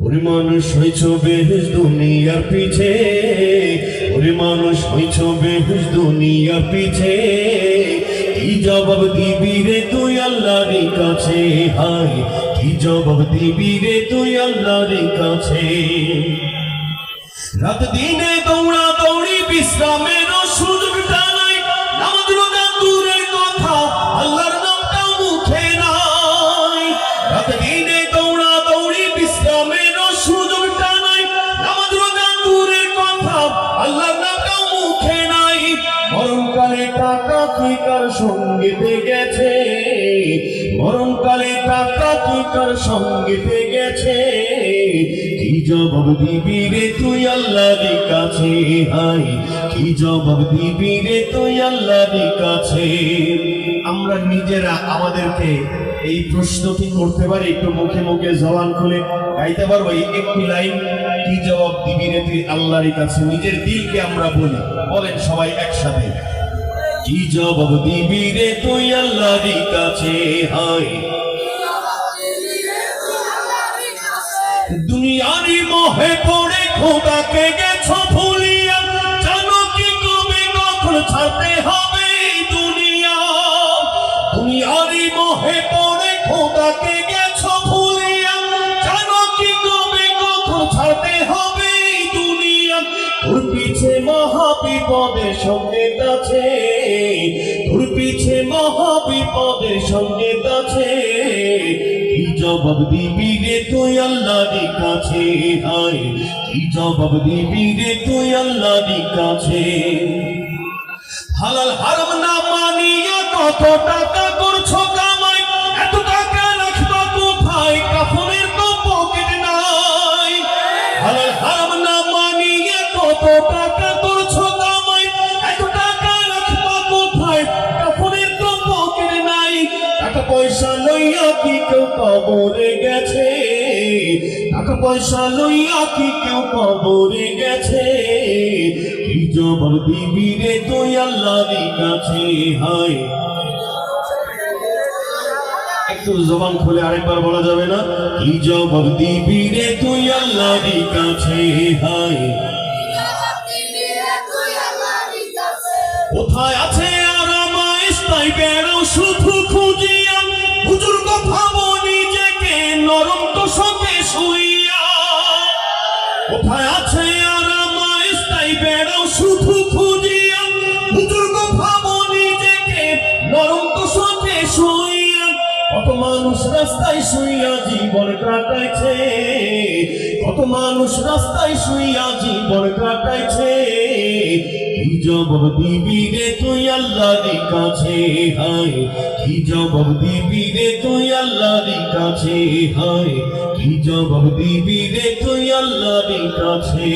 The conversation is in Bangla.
ওরে মানুষ হইছ বেহুশ দুনিয়ার পিছে। ওরে মানুষ হইছ বেহুশ দুনিয়ার পিছে। কি জবাব দিবি রে তুই আল্লাহর কাছে? হাই কি জবাব দিবি রে তুই আল্লাহর কাছে? রাত দিনে দৌড়া দৌড়ি বিশ্রামের টাকা কার সঙ্গীতে গেছে। মরণকালে টাকা কার সঙ্গীতে গেছে। কি জবাব দিবি রে তুই আল্লাহর কাছে? হাই কি জবাব দিবি রে তুই আল্লাহর কাছে? আমরা নিজেরা আমাদেরকে এই প্রশ্নটি করতে পারি? একটু মুখে মুখে জবান খুলে গাইতে পারব? এই একটি লাইন, কি জবাব দিবি রে তুই আল্লাহর কাছে? নিজের দিলকে আমরা বলি। বলেন সবাই একসাথে। কি জবাব দিবি রে তুই আল্লাহর কাছে? হাই দুনিয়ারি মোহে পড়ে খোদাকে গেছো ভুলিয়া, জানো কি কবে কখন ছাড়তে হবে দুনিয়া? দুনিয়ারি মোহে পড়ে খোদাকে গেছো ভুলিয়া, জানো কি কবে কখন ছাড়তে হবে দুনিয়া? তোর পিছে মহা বিপদের সঙ্গে আছে। তোর পিছে মহা বিপদের সঙ্গে আছে। কি জবাব দিবি রে তুই আল্লাহর কাছে? হায়, কি জবাব দিবি রে তুই আল্লাহর কাছে? হালাল হারাম না মানিয়া কত টাকা করছ কামাই? পয়সা লইয়া কি কেউ কবরে গেছে? টাকা পয়সা লইয়া কি কেউ কবরে গেছে? কি জবাব তুই আল্লাহর কাছে? হায়। জবান খুলে আরেকবার বলা যাবে না? কি জবাব দিবি রে তুই আল্লাহর কাছে? হায়। কোথায় আছে আর আমায় তাই শুধু খুঁজিয়া হুজুর কথা নিজেকে, নরম তো সঙ্গে শুইয়া। কোথায় আছে আর আমায় তাই শুধু খুঁজিয়া? হুজুর কথা নিজেকে, নরম তো সঙ্গে শুইয়া। কত মানুষ রাস্তায় শুইয়া জীবন কাটাইছে। কত মানুষ রাস্তায় শুইয়া জীবন কাটাইছে। কি জবাব দিবি রে তুই আল্লাহর কাছে? হায়, কি জবাব দিবি রে তুই আল্লাহর কাছে? হায়, কি জবাব দিবি রে তুই আল্লাহর কাছে?